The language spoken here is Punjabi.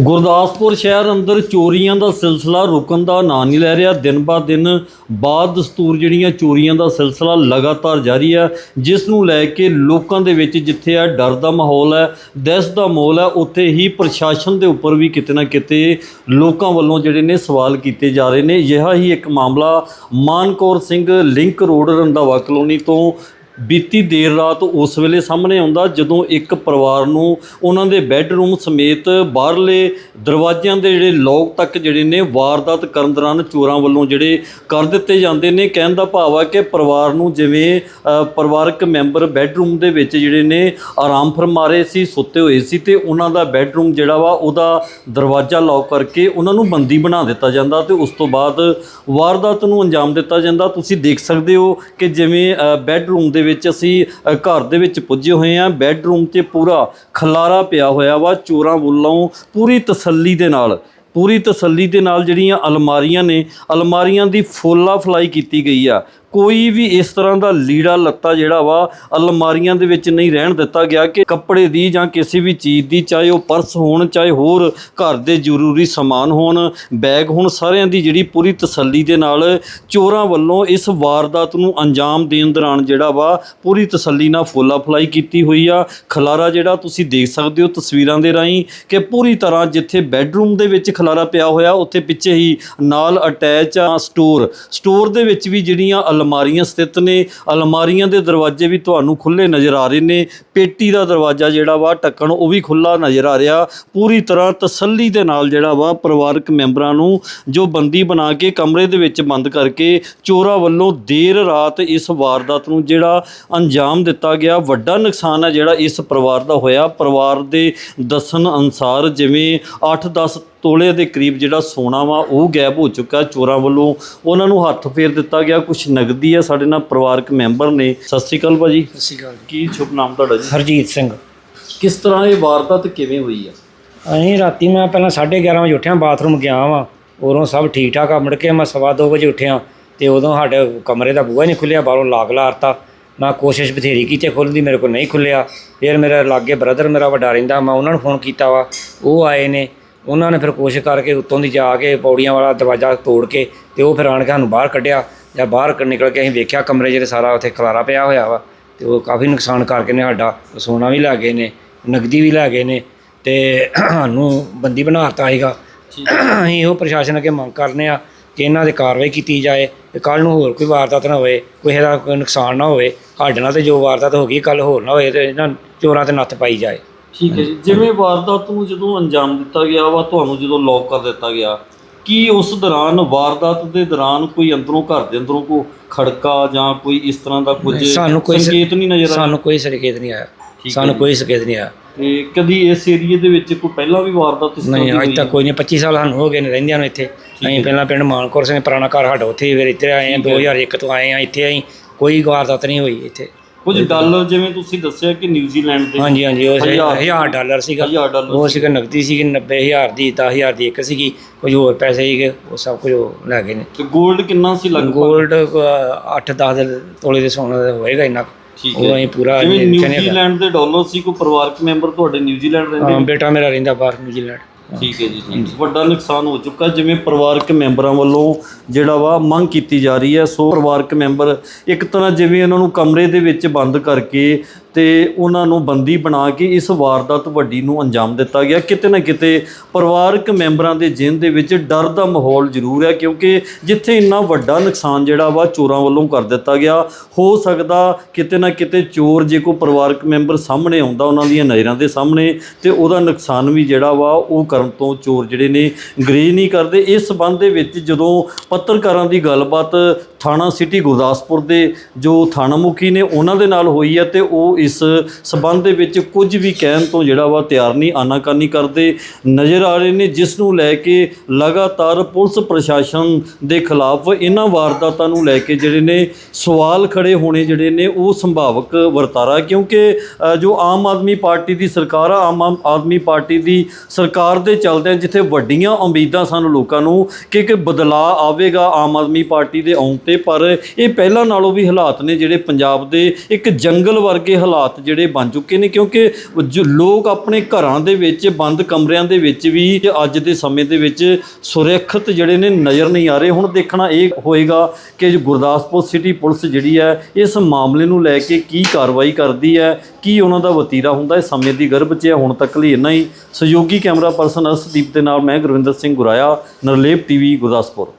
ਗੁਰਦਾਸਪੁਰ ਸ਼ਹਿਰ ਅੰਦਰ ਚੋਰੀਆਂ ਦਾ ਸਿਲਸਿਲਾ ਰੁਕਣ ਦਾ ਨਾਂ ਨਹੀਂ ਲੈ ਰਿਹਾ। ਦਿਨ ਬਾ ਦਿਨ ਬਾਅਦ ਦਸਤੂਰ ਜਿਹੜੀਆਂ ਚੋਰੀਆਂ ਦਾ ਸਿਲਸਿਲਾ ਲਗਾਤਾਰ ਜਾਰੀ ਹੈ ਜਿਸ ਨੂੰ ਲੈ ਕੇ ਲੋਕਾਂ ਦੇ ਵਿੱਚ ਜਿੱਥੇ ਆ ਡਰ ਦਾ ਮਾਹੌਲ ਹੈ, ਦਹਿਸ਼ਤ ਦਾ ਮਾਹੌਲ ਹੈ, ਉੱਥੇ ਹੀ ਪ੍ਰਸ਼ਾਸਨ ਦੇ ਉੱਪਰ ਵੀ ਕਿਤੇ ਨਾ ਕਿਤੇ ਲੋਕਾਂ ਵੱਲੋਂ ਜਿਹੜੇ ਨੇ ਸਵਾਲ ਕੀਤੇ ਜਾ ਰਹੇ ਨੇ। ਅਜਿਹਾ ਹੀ ਇੱਕ ਮਾਮਲਾ Mankaur Singh link road Randhawa colony ਤੋਂ ਬੀਤੀ ਦੇਰ ਰਾਤ ਉਸ ਵੇਲੇ ਸਾਹਮਣੇ ਆਉਂਦਾ ਜਦੋਂ ਇੱਕ ਪਰਿਵਾਰ ਨੂੰ ਉਹਨਾਂ ਦੇ ਬੈੱਡਰੂਮ ਸਮੇਤ ਬਾਹਰਲੇ ਦਰਵਾਜ਼ਿਆਂ ਦੇ ਜਿਹੜੇ ਲੋਕ ਤੱਕ ਜਿਹੜੇ ਨੇ ਵਾਰਦਾਤ ਕਰਨ ਦੌਰਾਨ ਚੋਰਾਂ ਵੱਲੋਂ ਜਿਹੜੇ ਕਰ ਦਿੱਤੇ ਜਾਂਦੇ ਨੇ। ਕਹਿਣ ਦਾ ਭਾਵ ਆ ਕਿ ਪਰਿਵਾਰ ਨੂੰ ਜਿਵੇਂ ਪਰਿਵਾਰਕ ਮੈਂਬਰ ਬੈੱਡਰੂਮ ਦੇ ਵਿੱਚ ਜਿਹੜੇ ਨੇ ਆਰਾਮ ਫਰਮਾ ਰਹੇ ਸੀ, ਸੁੱਤੇ ਹੋਏ ਸੀ ਤੇ ਉਹਨਾਂ ਦਾ ਬੈੱਡਰੂਮ ਜਿਹੜਾ ਵਾ ਉਹਦਾ ਦਰਵਾਜ਼ਾ ਲੌਕ ਕਰਕੇ ਉਹਨਾਂ ਨੂੰ ਬੰਦੀ ਬਣਾ ਦਿੱਤਾ ਜਾਂਦਾ ਤੇ ਉਸ ਤੋਂ ਬਾਅਦ ਵਾਰਦਾਤ ਨੂੰ ਅੰਜਾਮ ਦਿੱਤਾ ਜਾਂਦਾ। ਤੁਸੀਂ ਦੇਖ ਸਕਦੇ ਹੋ ਕਿ ਜਿਵੇਂ ਬੈੱਡਰੂਮ ਦੇ ਵਿੱਚ ਅਸੀਂ ਅ, ਘਰ ਦੇ ਵਿੱਚ ਪੁੱਜੇ ਹੋਏ ਆ ਬੈੱਡਰੂਮ 'ਚ ਪੂਰਾ ਖਲਾਰਾ ਪਿਆ ਹੋਇਆ ਵਾ ਚੋਰਾਂ ਵੱਲੋਂ ਪੂਰੀ ਤਸੱਲੀ ਦੇ ਨਾਲ ਪੂਰੀ ਤਸੱਲੀ ਦੇ ਨਾਲ ਜਿਹੜੀਆਂ ਅਲਮਾਰੀਆਂ ਨੇ ਅਲਮਾਰੀਆਂ ਦੀ ਫੋਲਾ ਫਲਾਈ ਕੀਤੀ ਗਈ ਆ। ਕੋਈ ਵੀ ਇਸ ਤਰ੍ਹਾਂ ਦਾ ਲੀੜਾ ਲੱਤਾ ਜਿਹੜਾ ਵਾ ਅਲਮਾਰੀਆਂ ਦੇ ਵਿੱਚ ਨਹੀਂ ਰਹਿਣ ਦਿੱਤਾ ਗਿਆ ਕਿ ਕੱਪੜੇ ਦੀ ਜਾਂ ਕਿਸੇ ਵੀ ਚੀਜ਼ ਦੀ, ਚਾਹੇ ਉਹ ਪਰਸ ਹੋਣ, ਚਾਹੇ ਹੋਰ ਘਰ ਦੇ ਜ਼ਰੂਰੀ ਸਮਾਨ ਹੋਣ, ਬੈਗ ਹੋਣ, ਸਾਰਿਆਂ ਦੀ ਜਿਹੜੀ ਪੂਰੀ ਤਸੱਲੀ ਦੇ ਨਾਲ ਚੋਰਾਂ ਵੱਲੋਂ ਇਸ ਵਾਰਦਾਤ ਨੂੰ ਅੰਜਾਮ ਦੇਣ ਦੌਰਾਨ ਜਿਹੜਾ ਵਾ ਪੂਰੀ ਤਸੱਲੀ ਨਾਲ ਫੋਲਾ ਫਲਾਈ ਕੀਤੀ ਹੋਈ ਆ। ਖਲਾਰਾ ਜਿਹੜਾ ਤੁਸੀਂ ਦੇਖ ਸਕਦੇ ਹੋ ਤਸਵੀਰਾਂ ਦੇ ਰਾਹੀਂ ਕਿ ਪੂਰੀ ਤਰ੍ਹਾਂ ਜਿੱਥੇ ਬੈੱਡਰੂਮ ਦੇ ਵਿੱਚ ਖਲਾਰਾ ਪਿਆ ਹੋਇਆ, ਉੱਥੇ ਪਿੱਛੇ ਹੀ ਨਾਲ ਅਟੈਚ ਆ ਸਟੋਰ। ਸਟੋਰ ਦੇ ਵਿੱਚ ਵੀ ਜਿਹੜੀਆਂ ਅਲਮਾਰੀਆਂ ਸਥਿਤ ਨੇ। ਅਲਮਾਰੀਆਂ ਦੇ ਦਰਵਾਜ਼ੇ ਵੀ ਤੁਹਾਨੂੰ ਖੁੱਲੇ ਨਜ਼ਰ ਆ ਰਹੇ ਨੇ। ਪੇਟੀ ਦਾ ਦਰਵਾਜ਼ਾ ਜਿਹੜਾ ਵਾ, ਢੱਕਣ, ਉਹ ਵੀ ਖੁੱਲਾ ਨਜ਼ਰ ਆ ਰਿਹਾ। ਪੂਰੀ ਤਰ੍ਹਾਂ ਤਸੱਲੀ ਦੇ ਨਾਲ ਜਿਹੜਾ ਵਾ, ਪਰਿਵਾਰਕ ਮੈਂਬਰਾਂ ਨੂੰ ਜੋ ਬੰਦੀ ਬਣਾ ਕੇ ਕਮਰੇ ਦੇ ਵਿੱਚ ਬੰਦ ਕਰਕੇ ਚੋਰਾਂ ਵੱਲੋਂ ਦੇਰ ਰਾਤ ਇਸ ਵਾਰਦਾਤ ਨੂੰ ਜਿਹੜਾ ਅੰਜਾਮ ਦਿੱਤਾ ਗਿਆ। ਵੱਡਾ ਨੁਕਸਾਨ ਹੈ ਜਿਹੜਾ ਇਸ ਪਰਿਵਾਰ ਦਾ ਹੋਇਆ। ਪਰਿਵਾਰ ਦੇ ਦੱਸਣ ਅਨਸਾਰ ਜਿਵੇਂ 8-10 ਤੋਲੇ ਦੇ ਕਰੀਬ ਜਿਹੜਾ ਸੋਨਾ ਵਾ ਉਹ ਗਾਇਬ ਹੋ ਚੁੱਕਾ ਚੋਰਾਂ ਵੱਲੋਂ। ਉਹਨਾਂ ਨੂੰ ਹੱਥ ਫੇਰ ਦਿੱਤਾ ਗਿਆ ਕੁਝ ਨਗਦੀ ਹੈ ਸਾਡੇ ਨਾਲ ਪਰਿਵਾਰਕ ਮੈਂਬਰ ਨੇ। ਸਤਿ ਸ਼੍ਰੀ ਅਕਾਲ ਭਾਜੀ। ਸਤਿ ਸ਼੍ਰੀ ਅਕਾਲ ਕੀ ਸ਼ੁਭ ਨਾਮ ਤੁਹਾਡਾ ਜੀ? ਹਰਜੀਤ ਸਿੰਘ। ਕਿਸ ਤਰ੍ਹਾਂ ਇਹ ਵਾਰਦਾਤ ਕਿਵੇਂ ਹੋਈ ਆ? ਅਸੀਂ ਰਾਤੀ ਮੈਂ ਪਹਿਲਾਂ 11:30 ਵਜੇ ਉੱਠਿਆ ਬਾਥਰੂਮ ਗਿਆ ਵਾਂ। ਉਦੋਂ ਸਭ ਠੀਕ ਠਾਕ ਆ ਮੁੜ ਕੇ ਮੈਂ ਸਵਾ ਦੋ ਵਜੇ ਉੱਠਿਆ ਤੇ ਉਦੋਂ ਸਾਡੇ ਕਮਰੇ ਦਾ ਬੂਹਾ ਨਹੀਂ ਖੁੱਲਿਆ ਬਾਹਰੋਂ ਲਾਗ ਲਾਰਤਾ ਮੈਂ ਕੋਸ਼ਿਸ਼ ਬਥੇਰੀ ਕੀਤੀ ਖੁੱਲ੍ਹਦੀ ਮੇਰੇ ਕੋਲ ਨਹੀਂ ਖੁੱਲਿਆ। ਫਿਰ ਮੇਰੇ ਲਾਗੇ ਬ੍ਰਦਰ ਮੇਰਾ ਵੱਡਾ ਰਹਿੰਦਾ ਮੈਂ ਉਹਨਾਂ ਨੂੰ ਫੋਨ ਕੀਤਾ ਵਾ। ਉਹ ਆਏ ਨੇ ਉਹਨਾਂ ਨੇ ਫਿਰ ਕੋਸ਼ਿਸ਼ ਕਰਕੇ ਉੱਤੋਂ ਦੀ ਜਾ ਕੇ ਪੌੜੀਆਂ ਵਾਲਾ ਦਰਵਾਜ਼ਾ ਤੋੜ ਕੇ ਤੇ ਉਹ ਫਿਰ ਆਣ ਕੇ ਸਾਨੂੰ ਬਾਹਰ ਕੱਢਿਆ। ਜਾਂ ਬਾਹਰ ਕ- ਨਿਕਲ ਕੇ ਅਸੀਂ ਵੇਖਿਆ ਕਮਰੇ ਜਿਹੜੇ ਸਾਰਾ ਉੱਥੇ ਖਲਾਰਾ ਪਿਆ ਹੋਇਆ ਵਾ ਤੇ ਉਹ ਕਾਫੀ ਨੁਕਸਾਨ ਕਰਕੇ ਨੇ ਸਾਡਾ। ਸੋਨਾ ਵੀ ਲੈ ਗਏ ਨੇ ਨਗਦੀ ਵੀ ਲੈ ਗਏ ਨੇ ਤੇ ਸਾਨੂੰ ਬੰਦੀ ਬਣਾਤਾ ਹੈਗਾ ਅਸੀਂ ਇਹੋ ਪ੍ਰਸ਼ਾਸਨ ਅੱਗੇ ਮੰਗ ਕਰਨੇ ਆ ਕਿ ਇਹਨਾਂ ਦੇ ਕਾਰਵਾਈ ਕੀਤੀ ਜਾਏ ਤੇ ਕੱਲ ਨੂੰ ਹੋਰ ਕੋਈ ਵਾਰਦਾਤ ਨਾ ਹੋਵੇ ਕੋਈ ਇਹਦਾ ਕੋਈ ਨੁਕਸਾਨ ਨਾ ਹੋਵੇ। ਸਾਡੇ ਨਾਲ ਤੇ ਜੋ ਵਾਰਦਾਤ ਹੋ ਗਈ ਕੱਲ ਹੋਰ ਨਾ ਹੋਏ ਤੇ ਇਹਨਾਂ ਚੋਰਾਂ ਤੇ ਨੱਥ ਪਾਈ ਜਾਏ। ਠੀਕ ਹੈ ਜੀ। ਜਿਵੇਂ ਵਾਰਦਾਤ ਨੂੰ ਜਦੋਂ ਅੰਜਾਮ ਦਿੱਤਾ ਗਿਆ ਵਾ ਤੁਹਾਨੂੰ ਜਦੋਂ ਲੌਕ ਕਰ ਦਿੱਤਾ ਗਿਆ ਕੀ ਉਸ ਦੌਰਾਨ ਵਾਰਦਾਤ ਦੇ ਦੌਰਾਨ ਕੋਈ ਅੰਦਰੋਂ ਘਰ ਦੇ ਅੰਦਰੋਂ ਕੋ ਖੜਕਾ ਜਾਂ ਕੋਈ ਇਸ ਤਰ੍ਹਾਂ ਦਾ ਕੁਝ ਸਾਨੂੰ ਕੋਈ ਸੰਕੇਤ ਨਹੀਂ ਨਜ਼ਰ ਆਇਆ? ਸਾਨੂੰ ਕੋਈ ਸੰਕੇਤ ਨਹੀਂ ਆਇਆ। ਸਾਨੂੰ। ਕੋਈ ਸੰਕੇਤ ਨਹੀਂ ਆਇਆ। ਤੇ ਕਦੀ ਇਸ ਏਰੀਏ ਦੇ ਵਿੱਚ ਕੋਈ ਪਹਿਲਾਂ ਵੀ ਵਾਰਦਾਤ ਇਸ ਤਰ੍ਹਾਂ ਨਹੀਂ ਅੱਜ ਤੱਕ ਕੋਈ ਨਹੀਂ 25 ਸਾਲ ਸਾਨੂੰ ਹੋ ਗਏ ਨੇ ਰਹਿੰਦਿਆਂ ਨੂੰ ਇੱਥੇ। ਅਸੀਂ ਪਹਿਲਾਂ ਪਿੰਡ ਮਾਨਕੌਰ ਸਿੰਘ ਪੁਰਾਣਾ ਘਰ ਸਾਡਾ ਉੱਥੇ ਹੀ ਫਿਰ ਇੱਥੇ ਆਏ ਆ 2001 ਤੋਂ ਆਏ ਆ ਇੱਥੇ ਅਸੀਂ ਕੋਈ ਵਾਰਦਾਤ ਨਹੀਂ ਹੋਈ ਇੱਥੇ। ਕੁਝ ਡਾਲਰ ਜਿਵੇਂ ਤੁਸੀਂ ਦੱਸਿਆ ਕਿ ਨਿਊਜ਼ੀਲੈਂਡ ਦੇ ਹਾਂਜੀ ਹਾਂਜੀ ਉਹ ਹਜ਼ਾਰ- 1000 ਡਾਲਰ ਸੀਗਾ। ਡਾਲਰ ਉਹ ਸੀਗਾ। ਨਕਦੀ ਸੀਗੀ 90000 ਦੀ 10000 ਦੀ ਇੱਕ ਸੀਗੀ ਕੁਝ ਹੋਰ ਪੈਸੇ ਸੀਗੇ ਉਹ ਸਭ ਕੁਝ ਉਹ ਲੈ ਗਏ ਨੇ। ਤੇ 골ਡ ਕਿੰਨਾ ਸੀ ਲਗਭਗ? 골ਡ 8-10 ਤੋਲੇ ਦੇ ਸੋਨਾ ਦਾ ਹੋਏਗਾ ਇੰਨਾ ਕੁ। ਠੀਕ ਉਹ ਅਸੀਂ ਪੂਰਾ ਜਿਵੇਂ ਨਿਊਜ਼ੀਲੈਂਡ ਦੇ ਡਾਲਰ ਸੀ ਕੋਈ ਪਰਿਵਾਰਕ ਮੈਂਬਰ ਤੁਹਾਡੇ ਨਿਊਜ਼ੀਲੈਂਡ ਰਹਿੰਦੇ ਹਾਂ ਬੇਟਾ ਮੇਰਾ ਰਹਿੰਦਾ ਬਾਹਰ ਨਿਊਜ਼ੀਲੈਂਡ ਠੀਕ ਹੈ ਜੀ, ਠੀਕ ਵੱਡਾ ਨੁਕਸਾਨ ਹੋ ਚੁੱਕਾ, ਜਿਵੇਂ ਪਰਿਵਾਰਕ ਮੈਂਬਰਾਂ ਵੱਲੋਂ ਜਿਹੜਾ ਵਾ ਮੰਗ ਕੀਤੀ ਜਾ ਰਹੀ ਹੈ, ਸੋ ਪਰਿਵਾਰਕ ਮੈਂਬਰ ਇੱਕ ਤਰ੍ਹਾਂ ਜਿਵੇਂ ਉਹਨਾਂ ਨੂੰ ਕਮਰੇ ਦੇ ਵਿੱਚ ਬੰਦ ਕਰਕੇ ਤੇ ਉਹਨਾਂ ਨੂੰ ਬੰਦੀ ਬਣਾ ਕੇ ਇਸ ਵਾਰਦਾਤ ਵੱਡੀ ਨੂੰ ਅੰਜਾਮ ਦਿੱਤਾ ਗਿਆ। ਕਿਤੇ ਨਾ ਕਿਤੇ ਪਰਿਵਾਰਕ ਮੈਂਬਰਾਂ ਦੇ ਜਿੰਨ ਦੇ ਵਿੱਚ ਡਰ ਦਾ ਮਾਹੌਲ ਜ਼ਰੂਰ ਹੈ, ਕਿਉਂਕਿ ਜਿੱਥੇ ਇੰਨਾ ਵੱਡਾ ਨੁਕਸਾਨ ਜਿਹੜਾ ਵਾ ਚੋਰਾਂ ਵੱਲੋਂ ਕਰ ਦਿੱਤਾ ਗਿਆ, ਹੋ ਸਕਦਾ ਕਿਤੇ ਨਾ ਕਿਤੇ ਚੋਰ ਜੇ ਕੋਈ ਪਰਿਵਾਰਕ ਮੈਂਬਰ ਸਾਹਮਣੇ ਆਉਂਦਾ ਉਹਨਾਂ ਦੀਆਂ ਨਜ਼ਰਾਂ ਦੇ ਸਾਹਮਣੇ, ਤੇ ਉਹਦਾ ਨੁਕਸਾਨ ਵੀ ਜਿਹੜਾ ਵਾ ਉਹ ਕਰਨ ਤੋਂ ਚੋਰ ਜਿਹੜੇ ਨੇ ਗਰੇਜ ਨਹੀਂ ਕਰਦੇ। ਇਸ ਸਬੰਧ ਦੇ ਵਿੱਚ ਜਦੋਂ ਪੱਤਰਕਾਰਾਂ ਦੀ ਗੱਲਬਾਤ ਥਾਣਾ ਸਿਟੀ ਗੁਰਦਾਸਪੁਰ ਦੇ ਜੋ ਥਾਣਾ ਮੁਖੀ ਨੇ, ਉਹਨਾਂ ਦੇ ਨਾਲ ਹੋਈ ਹੈ ਤੇ ਉਹ ਇਸ ਸਬੰਧ ਦੇ ਵਿੱਚ ਕੁਝ ਵੀ ਕਹਿਣ ਤੋਂ ਜਿਹੜਾ ਵਾ ਤਿਆਰ ਨਹੀਂ, ਆਨਾਕਾਨੀ ਕਰਦੇ ਨਜ਼ਰ ਆ ਰਹੇ ਨੇ, ਜਿਸ ਨੂੰ ਲੈ ਕੇ ਲਗਾਤਾਰ ਪੁਲਿਸ ਪ੍ਰਸ਼ਾਸਨ ਦੇ ਖਿਲਾਫ ਇਹਨਾਂ ਵਾਰਦਾਤਾਂ ਨੂੰ ਲੈ ਕੇ ਜਿਹੜੇ ਨੇ ਸਵਾਲ ਖੜੇ ਹੋਣੇ ਜਿਹੜੇ ਨੇ, ਉਹ ਸੰਭਾਵਕ ਵਰਤਾਰਾ, ਕਿਉਂਕਿ ਜੋ ਆਮ ਆਦਮੀ ਪਾਰਟੀ ਦੀ ਸਰਕਾਰ ਆ, ਆਮ ਆਮ ਆਦਮੀ ਪਾਰਟੀ ਦੀ ਸਰਕਾਰ ਦੇ ਚੱਲਦਿਆਂ ਜਿੱਥੇ ਵੱਡੀਆਂ ਉਮੀਦਾਂ ਸਨ ਲੋਕਾਂ ਨੂੰ ਕਿ ਕਿ ਬਦਲਾਅ ਆਵੇਗਾ ਆਮ ਆਦਮੀ ਪਾਰਟੀ ਦੇ ਆਉਣ ਤੇ, ਪਰ ਇਹ ਪਹਿਲਾਂ ਨਾਲੋਂ ਵੀ ਹਾਲਾਤ ਨੇ ਜਿਹੜੇ ਪੰਜਾਬ ਦੇ ਇੱਕ ਜੰਗਲ ਵਰਗੇ ਹਾਲਾਤ ਹਾਲਾਤ ਜਿਹੜੇ ਬਣ ਚੁੱਕੇ ਨੇ, ਕਿਉਂਕਿ ਜੋ ਲੋਕ ਆਪਣੇ ਘਰਾਂ ਦੇ ਵਿੱਚ, ਬੰਦ ਕਮਰਿਆਂ ਦੇ ਵਿੱਚ ਵੀ ਅੱਜ ਦੇ ਸਮੇਂ ਦੇ ਵਿੱਚ ਸੁਰੱਖਿਅਤ ਜਿਹੜੇ ਨੇ ਨਜ਼ਰ ਨਹੀਂ ਆ ਰਹੇ। ਹੁਣ ਦੇਖਣਾ ਇਹ ਹੋਏਗਾ ਕਿ ਗੁਰਦਾਸਪੁਰ ਸਿਟੀ ਪੁਲਿਸ ਜਿਹੜੀ ਹੈ, ਇਸ ਮਾਮਲੇ ਨੂੰ ਲੈ ਕੇ ਕੀ ਕਾਰਵਾਈ ਕਰਦੀ ਹੈ, ਕੀ ਉਹਨਾਂ ਦਾ ਵਤੀਰਾ ਹੁੰਦਾ ਹੈ ਸਮੇਂ ਦੀ ਗਰਭ 'ਚ ਹੈ, ਹੁਣ ਤੱਕ ਲਈ ਇੰਨਾ ਹੀ। ਸਹਿਯੋਗੀ ਕੈਮਰਾ ਪਰਸਨ ਅਰਸ਼ਦੀਪ ਦੇ ਨਾਲ ਮੈਂ ਗੁਰਵਿੰਦਰ ਸਿੰਘ ਗੁਰਾਇਆ, ਨਰਲੇਪ ਟੀਵੀ, ਗੁਰਦਾਸਪੁਰ।